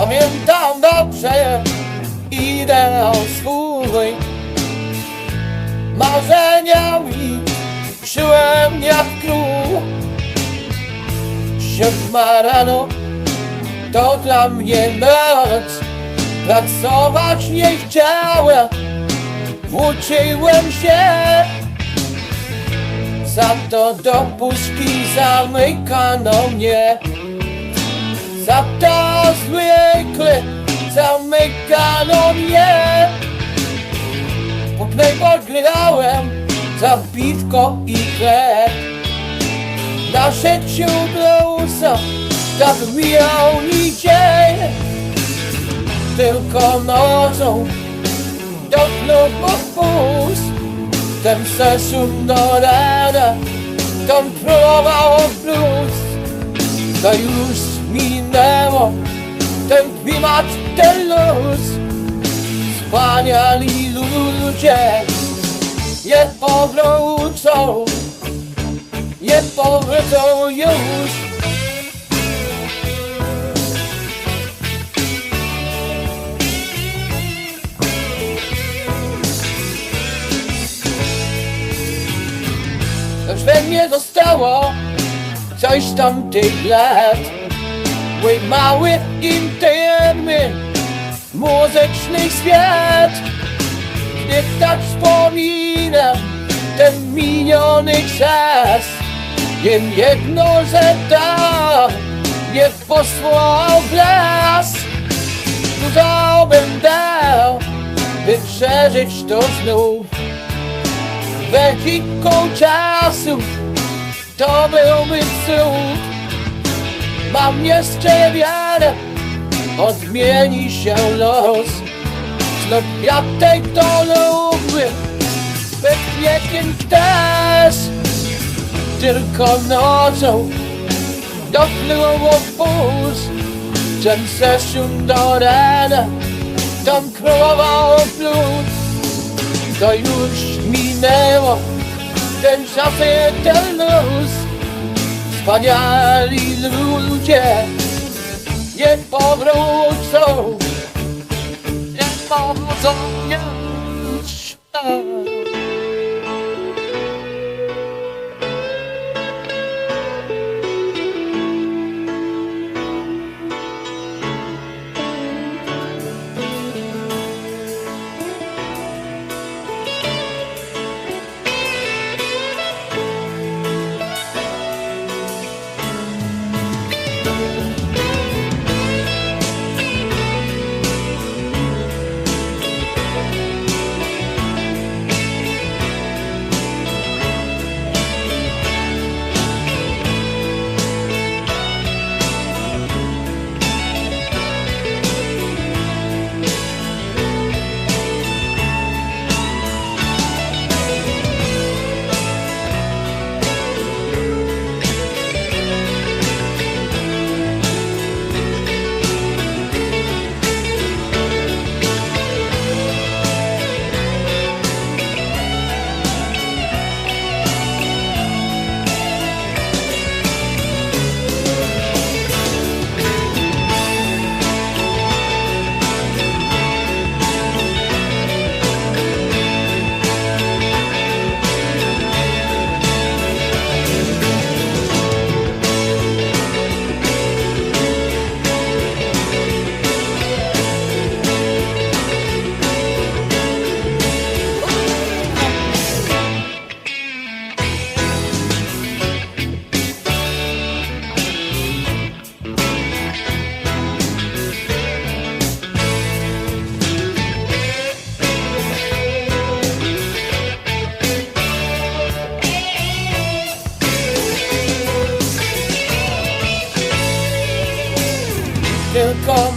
Pamiętam dobrze ideał swój. Marzenia mi żyłem jak król. Siódma rano to dla mnie noc. Pracować nie chciałem Włóczyłem się. Za to do puszki zamykano mnie. Za to zwykle zamykano mnie. Później podgrałem za piwko i chleb. Na życiu blusa tak mijał mi dzień. Tylko nocą do klubu pójść Ten sesum do rana Tam próbował blues. To już minęło Ten klimat, ten luz. Wspaniali ludzie Nie powrócą Nie powrócą już. Lecz we mnie zostało coś z tamtych lat Mój mały, intymny, muzyczny świat. Gdy tak wspominam ten miniony czas Wiem jedno, że to nie posłał blask Co bym dał, by przeżyć to znów. Wehikuł czasu To byłby cud Mam jeszcze wiarę. Odmieni się los. Znów piatek to lubię. Bez wiekiem też. Tylko nocą Dopłyło puls Ten session do rana. Tam królował blues to już minęło. Ten i ten luz Wspaniali ludzie Nie powrócą Nie powrócą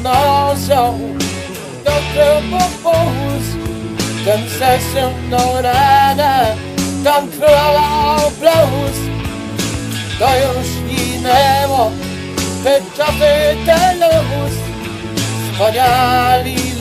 nocą do klubu puls Ten sesją do rana Tam królował blues To już minęło Te czasy, ten luz. Wspaniali